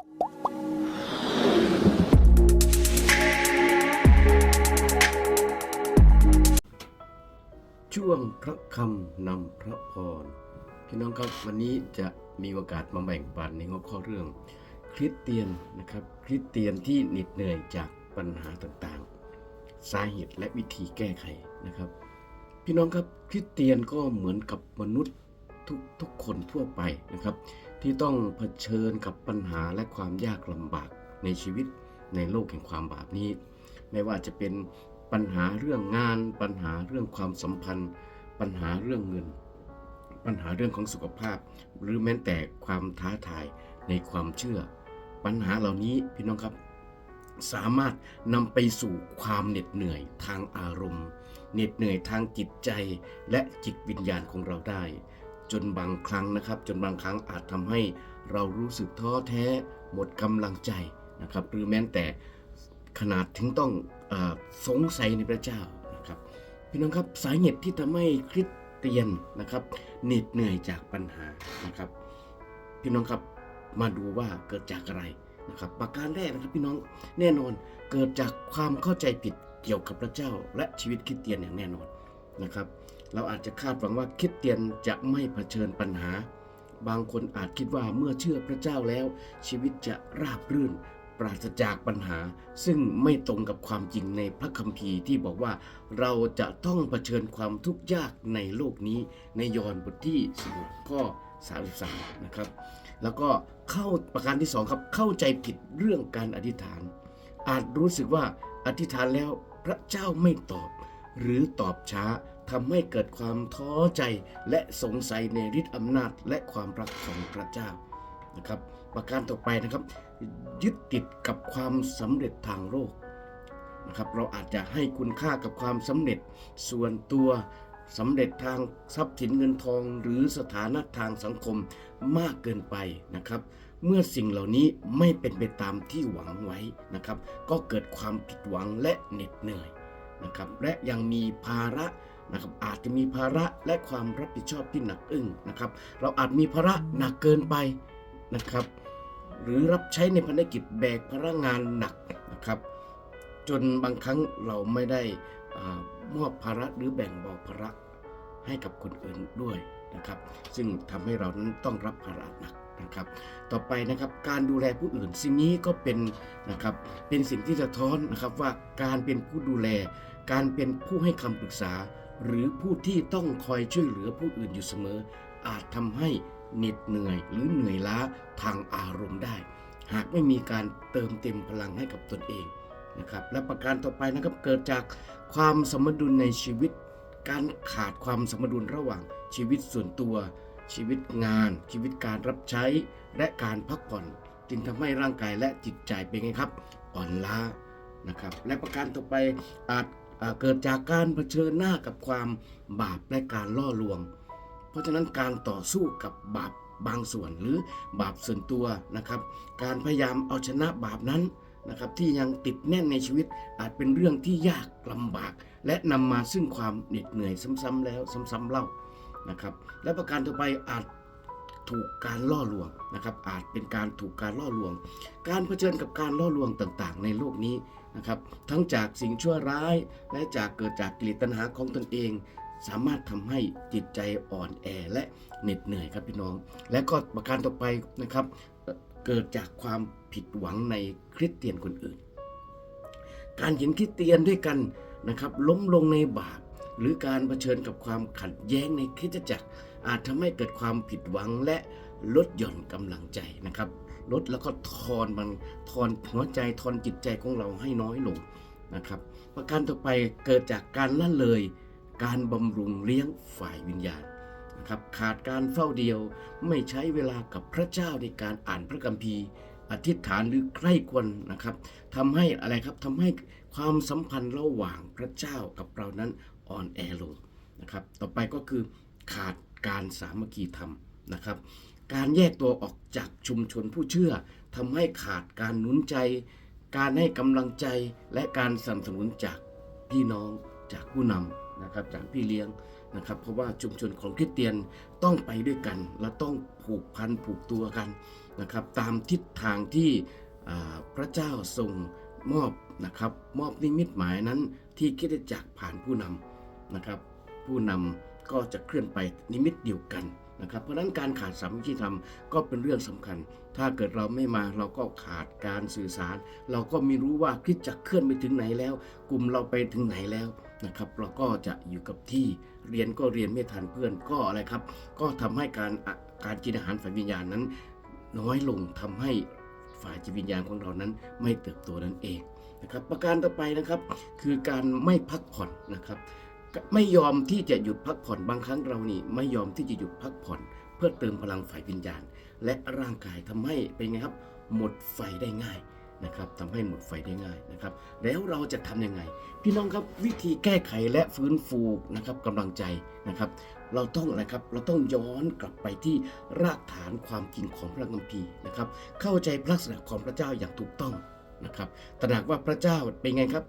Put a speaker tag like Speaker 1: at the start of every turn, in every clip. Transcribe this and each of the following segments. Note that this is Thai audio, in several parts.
Speaker 1: ช่วงพระคำนำพระพรพี่น้องครับวันนี้จะมีโอกาสมาแบ่งปันในหัวข้อเรื่อง คริสเตียนนะครับ คริสเตียนที่เหน็ดเหนื่อยจากปัญหาต่างๆ สาเหตุและวิธีแก้ไขนะครับ พี่น้องครับคริสเตียนก็เหมือนกับมนุษย์ทุกทุกคนทั่วไปนะครับ ที่ต้องเผชิญกับปัญหาและความยากลำบากในชีวิตในโลกแห่งความบาปนี้ ไม่ว่าจะเป็นปัญหาเรื่องงาน ปัญหาเรื่องความสัมพันธ์ ปัญหาเรื่องเงิน ปัญหาเรื่องของสุขภาพ หรือแม้แต่ความท้าทายในความเชื่อ ปัญหาเหล่านี้พี่น้องครับ สามารถนำไปสู่ความเหน็ดเหนื่อยทางอารมณ์ เหน็ดเหนื่อยทางจิตใจและจิตวิญญาณของเราได้ จนบางครั้งนะครับ จนบางครั้งอาจทำให้เรารู้สึกท้อแท้หมดกำลังใจนะครับ หรือแม้แต่ขนาดถึงต้องอสงสัยในพระเจ้านะครับ พี่น้องครับสาเหตุที่ทำให้คริสเตียนนะครับเหน็ดเหนื่อยจากปัญหานะครับ พี่น้องครับมาดูว่าเกิดจากอะไรนะครับ ประการแรกนะครับพี่น้องแน่นอนเกิดจากความเข้าใจผิดเกี่ยวกับพระเจ้าและชีวิตคริสเตียนอย่างแน่นอนนะครับ เราอาจจะคาดหวังว่าคริสเตียนจะไม่เผชิญปัญหา บางคนอาจคิดว่าเมื่อเชื่อพระเจ้าแล้ว ชีวิตจะราบรื่น ปราศจากปัญหา ซึ่งไม่ตรงกับความจริงในพระคัมภีร์ที่บอกว่า เราจะต้องเผชิญความทุกข์ยากในโลกนี้ ในยอห์นบทที่16ข้อ33นะครับ แล้วก็เข้าประการที่ 2 ครับ เข้าใจผิดเรื่องการอธิษฐาน อาจรู้สึกว่าอธิษฐานแล้วพระเจ้าไม่ตอบ หรือตอบช้า ทำให้เกิดความท้อใจและสงสัยในฤทธิอำนาจและความรักของพระเจ้านะครับ ประการต่อไปนะครับ ยึดติดกับความสำเร็จทางโลกนะครับ เราอาจจะให้คุณค่ากับความสำเร็จส่วนตัวสำเร็จทางทรัพย์สินเงินทองหรือสถานะทางสังคมมากเกินไปนะครับ เมื่อสิ่งเหล่านี้ไม่เป็นไปตามที่หวังไว้นะครับ ก็เกิดความผิดหวังและเหน็ดเหนื่อยนะครับ และยังมีภาระ นะครับอาจจะมีภาระและความรับผิดชอบที่หนักอึ้งนะครับ เราอาจมีภาระหนักเกินไปนะครับ หรือรับใช้ในภารกิจแบกพลังงานหนักนะครับ จนบางครั้งเราไม่ได้มอบภาระหรือแบ่งเบาภาระให้กับคนอื่นด้วยนะครับ ซึ่งทำให้เรานั้นต้องรับภาระหนักนะครับ ต่อไปนะครับการดูแลผู้อื่น สิ่งนี้ก็เป็นนะครับเป็นสิ่งที่สะท้อนนะครับว่าการเป็นผู้ดูแล การเป็นผู้ให้คำปรึกษา หรือผู้ที่ต้องคอยช่วยเหลือผู้อื่นอยู่เสมอ อาจทำให้เหน็ดเหนื่อยหรือเหนื่อยล้าทางอารมณ์ได้ หากไม่มีการเติมเต็มพลังให้กับตนเองนะครับและประการต่อไปนะครับเกิดจากความสมดุลในชีวิต การขาดความสมดุลระหว่างชีวิตส่วนตัว ชีวิตงาน ชีวิตการรับใช้และการพักผ่อน จึงทำให้ร่างกายและจิตใจเป็นไงครับ อ่อนล้านะครับและประการต่อไปอาจ เกิดจากการเผชิญหน้ากับความบาปและการล่อลวง เพราะฉะนั้นการต่อสู้กับบาปบางส่วนหรือบาปส่วนตัวนะครับ การพยายามเอาชนะบาปนั้นนะครับที่ยังติดแน่นในชีวิตอาจเป็นเรื่องที่ยากลำบาก และนำมาซึ่งความเหน็ดเหนื่อยซ้ำๆแล้วซ้ำๆเล่านะครับ และประการต่อไปอาจถูกการล่อลวงนะครับ อาจเป็นการถูกการล่อลวง การเผชิญกับการล่อลวงต่างๆ ในโลกนี้ นะครับทั้งจากสิ่งชั่วร้ายและจากเกิดจากกิเลสตัณหาของตนเอง สามารถทำให้จิตใจอ่อนแอและเหน็ดเหนื่อยครับพี่น้อง และก็ประการต่อไปนะครับ เกิดจากความผิดหวังในคริสเตียนคนอื่น การเห็นคริสเตียนด้วยกันนะครับล้มลงในบาปหรือการเผชิญกับความขัดแย้งในคริสตจักร อาจทำให้เกิดความผิดหวังและลดหย่อนกำลังใจนะครับ ลดแล้วก็ทอนมันทอนหัวใจทอนจิตใจของเราให้น้อยลงนะครับ ประการต่อไปเกิดจากการละเลย การบำรุงเลี้ยงฝ่ายวิญญาณนะครับขาดการเฝ้าเดียวไม่ใช้เวลากับพระเจ้าในการอ่านพระคัมภีร์อธิษฐานหรือใคร่ควรนะครับทำให้อะไรครับทำให้ความสัมพันธ์ระหว่างพระเจ้ากับเรานั้นอ่อนแอลงนะครับ ต่อไปก็คือขาดการสามัคคีธรรมนะครับ การแยกตัวออกจากชุมชนผู้เชื่อทำให้ขาดการหนุนใจ การให้กำลังใจและการสนับสนุนจากพี่น้องจากผู้นำนะครับจากพี่เลี้ยงนะครับ เพราะว่าชุมชนของคริสเตียนต้องไปด้วยกัน และต้องผูกพันผูกตัวกันนะครับ ตามทิศทางที่พระเจ้าทรงมอบนะครับมอบนิมิตหมายนั้นที่คิดจักผ่านผู้นำนะครับ ผู้นำก็จะเคลื่อนไปนิมิตเดียวกัน นะครับเพราะฉะนั้นการขาดสามัคคีธรรมก็เป็นเรื่องสำคัญ ถ้าเกิดเราไม่มาเราก็ขาดการสื่อสาร เราก็ไม่รู้ว่าคิดจักเคลื่อนไปถึงไหนแล้ว กลุ่มเราไปถึงไหนแล้วนะครับเราก็จะอยู่กับที่เรียนก็เรียนไม่ทันเพื่อนก็อะไรครับ ก็ทำให้การการกินอาหารฝ่ายวิญญาณนั้น น้อยลงทำให้ฝ่ายจิตวิญญาณของเรานั้นไม่เติบโตนั่นเองนะครับประการต่อไปนะครับคือการไม่พักผ่อนนะครับ ไม่ยอมที่จะหยุดพักผ่อนบางครั้งเรานี่ ไม่ยอมที่จะหยุดพักผ่อน เพื่อเติมพลังฝ่ายวิญญาณ และร่างกายทำให้เป็นไงครับ หมดไฟได้ง่ายนะครับทำให้หมดไฟได้ง่ายนะครับ แล้วเราจะทำยังไง พี่น้องครับวิธีแก้ไขและฟื้นฟูนะครับกำลังใจนะครับ เราต้องอะไรครับเราต้องย้อนกลับไปที่รากฐานความจริงของพระคัมภีร์นะครับ เข้าใจพระลักษณะของพระเจ้าอย่างถูกต้องนะครับตระหนักว่าพระเจ้าเป็นไงครับ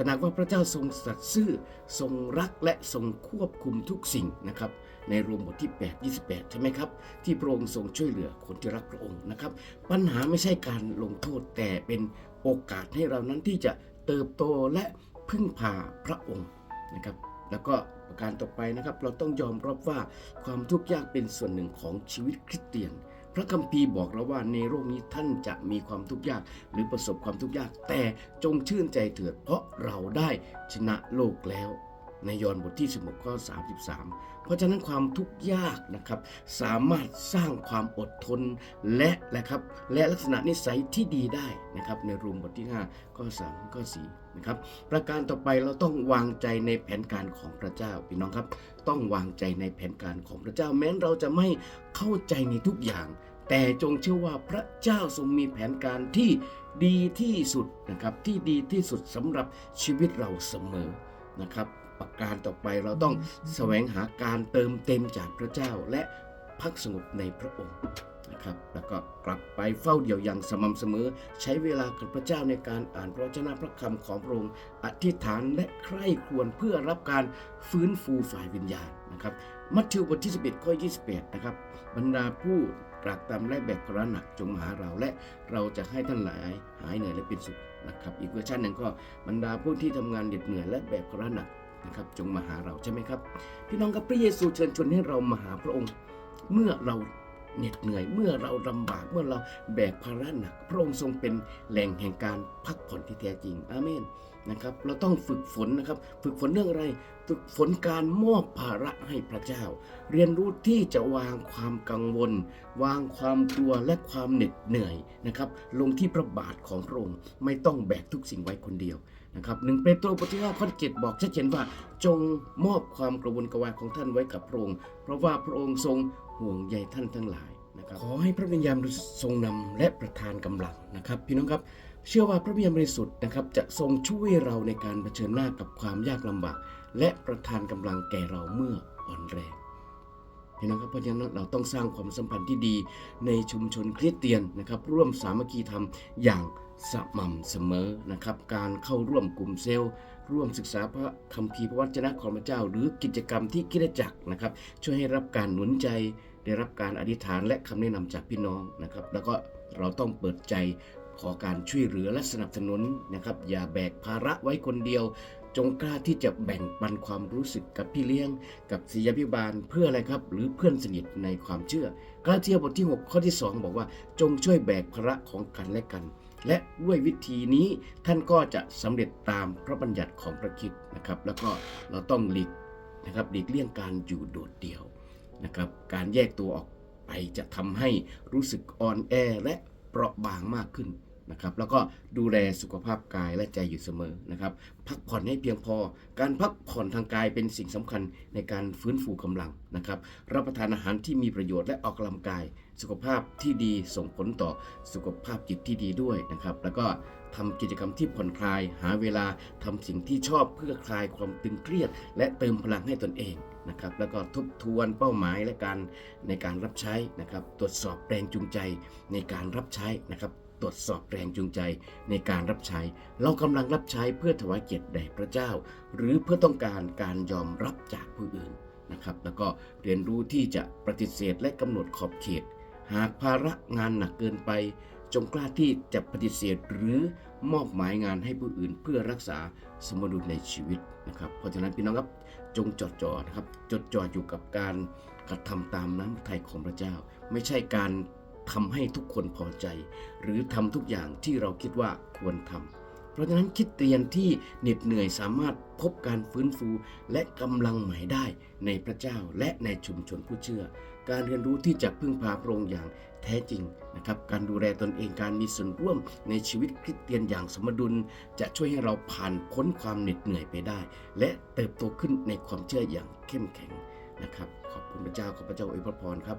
Speaker 1: ตระหนักว่าพระเจ้าทรงสัตย์ซื่อทรงรักและทรงควบคุมทุกสิ่งนะครับในรวมบทที่ 8 28 ใช่ไหมครับ ที่พระองค์ทรงช่วยเหลือคนที่รักพระองค์นะครับ ปัญหาไม่ใช่การลงโทษแต่เป็นโอกาสให้เรานั้นที่จะเติบโตและพึ่งพาพระองค์นะครับ แล้วก็ประการต่อไปนะครับ เราต้องยอมรับว่าความทุกข์ยากเป็นส่วนหนึ่งของชีวิตคริสเตียน พระคัมภีร์บอกเราว่าในโลกนี้ท่านจะมีความทุกข์ยาก หรือประสบความทุกข์ยาก แต่จงชื่นใจเถิดเพราะเราได้ชนะโลกแล้ว ในยอห์นบทที่ 16 ข้อ 33 เพราะฉะนั้นความทุกข์ยากนะครับ สามารถสร้างความอดทนและนะครับและลักษณะนิสัยที่ดีได้นะครับในรูมบทที่ 5 ข้อ 3 ข้อ 4 นะครับ ประการต่อไปเราต้องวางใจในแผนการของพระเจ้าพี่น้องครับ ต้องวางใจในแผนการของพระเจ้า แม้เราจะไม่เข้าใจในทุกอย่างแต่จงเชื่อว่าพระเจ้าทรงมีแผนการที่ดีที่สุดนะครับที่ดีที่สุดสำหรับชีวิตเราเสมอนะครับ ประการต่อไป เราต้องแสวงหาการเติมเต็มจากพระเจ้าและพักสงบในพระองค์นะครับ แล้วก็กลับไปเฝ้าเดี่ยวอย่างสม่ำเสมอ ใช้เวลากับพระเจ้าในการอ่านพระวจนะพระคำของพระองค์อธิษฐานและใคร่ครวญเพื่อรับการฟื้นฟูฝ่ายวิญญาณนะครับ มัทธิวบทที่ 11 ข้อ 28 นะครับ บรรดาผู้ตรากตรำและแบกภาระหนักจงมาหาเราและเราจะให้ท่านหลายหายเหนื่อยและเป็นสุขนะครับ อีกเวอร์ชันหนึ่งก็บรรดาผู้ที่ทำงานเหน็ดเหนื่อยและแบกภาระหนัก นะครับจงมาหาเราใช่ไหมครับ พี่น้องครับพระเยซูเชิญชวนให้เรามาหาพระองค์ เมื่อเราเหน็ดเหนื่อยเมื่อเราลำบากเมื่อเราแบกภาระหนัก พระองค์ทรงเป็นแหล่งแห่งการพักผ่อนที่แท้จริงอาเมน นะครับ เราต้องฝึกฝนนะครับ ฝึกฝนเรื่องอะไร ฝึกฝนการมอบภาระให้พระเจ้า เรียนรู้ที่จะวางความกังวล วางความกลัวและความเหน็ดเหนื่อยนะครับ ลงที่พระบาทของพระองค์ไม่ต้องแบกทุกสิ่งไว้คนเดียวนะครับหนึ่งเปโตรบทที่ห้าข้อเจ็ดบอกชัดเจนว่า จงมอบความกระวนกระวายของท่านไว้กับพระองค์ เพราะว่าพระองค์ทรงห่วงใยท่านทั้งหลายนะครับขอให้พระวิญญาณทรงนำและประทานกำลังนะครับ พี่น้องครับ เชื่อว่าพระวิญญาบริสุทธิ์นะครับจะทรงช่วยเราในการเผชิญหน้ากับความยากลำบาก และประทานกำลังแก่เราเมื่ออ่อนแรงพี่น้องครับเพราะฉะนั้นเราต้องสร้างความสัมพันธ์ที่ดีในชุมชนคริสเตียนนะครับ ร่วมสามัคคีธรรมอย่างสม่ำเสมอนะครับ การเข้าร่วมกลุ่มเซลล์ ร่วมศึกษาพระคัมภีร์พระวจนะของพระเจ้า หรือกิจกรรมที่คิดจักนะครับ ช่วยให้รับการหนุนใจ ได้รับการอธิษฐานและคำแนะนำจากพี่น้องนะครับ แล้วก็เราต้องเปิดใจ ขอการช่วยเหลือและสนับสนุนนะครับ อย่าแบกภาระไว้คนเดียว จงกล้าที่จะแบ่งปันความรู้สึกกับพี่เลี้ยง กับศิยาพิบาลเพื่ออะไรครับ หรือเพื่อนสนิทในความเชื่อกาเทียบทที่ 6 ข้อที่ 2 บอกว่า จงช่วยแบกภาระของกันและกัน และด้วยวิธีนี้ท่านก็จะสำเร็จตามพระบัญญัติของพระคิดนะครับ แล้วก็เราต้องหลีกนะครับหลีกเลี่ยงการอยู่โดดเดี่ยวนะครับ การแยกตัวออกไปจะทำให้รู้สึกอ่อนแอและเปราะบางมากขึ้น นะครับแล้วก็ดูแลสุขภาพกายและใจอยู่เสมอนะครับพักผ่อนให้เพียงพอ การพักผ่อนทางกายเป็นสิ่งสำคัญในการฟื้นฟูกำลังนะครับรับประทานอาหารที่มีประโยชน์และออกกำลังกาย สุขภาพที่ดีส่งผลต่อสุขภาพจิตที่ดีด้วยนะครับแล้วก็ทำกิจกรรมที่ผ่อนคลาย หาเวลาทำสิ่งที่ชอบเพื่อคลายความตึงเครียด และเติมพลังให้ตนเองนะครับแล้วก็ทบทวนเป้าหมายและการในการรับใช้นะครับตรวจสอบแรงจูงใจในการรับใช้นะครับ ตรวจสอบแรงจูงใจในการรับใช้ เรากำลังรับใช้เพื่อถวายเกียรติแด่พระเจ้า หรือเพื่อต้องการการยอมรับจากผู้อื่นนะครับ แล้วก็เรียนรู้ที่จะปฏิเสธและกำหนดขอบเขต หากภาระงานหนักเกินไป จงกล้าที่จะปฏิเสธหรือมอบหมายงานให้ผู้อื่น เพื่อรักษาสมดุลในชีวิตนะครับ เพราะฉะนั้นพี่น้องครับจงจดจ่อนะครับจดจ่ออยู่กับการกระทำตามน้ำพระทัยของพระเจ้า ไม่ใช่การ ทำให้ทุกคนพอใจ หรือทำทุกอย่างที่เราคิดว่าควรทำเพราะฉะนั้นคิดเตียนที่เหน็ดเหนื่อยสามารถพบการฟื้นฟูและกำลังใหม่ได้ในพระเจ้าและในชุมชนผู้เชื่อ การเรียนรู้ที่จะพึ่งพาพระองค์อย่างแท้จริงนะครับ การดูแลตนเองการมีส่วนร่วมในชีวิตคริสเตียนอย่างสมดุล จะช่วยให้เราผ่านพ้นความเหน็ดเหนื่อยไปได้ และเติบโตขึ้นในความเชื่ออย่างเข้มแข็งนะครับ ขอบคุณพระเจ้าขอพระเจ้าอวยพรครับ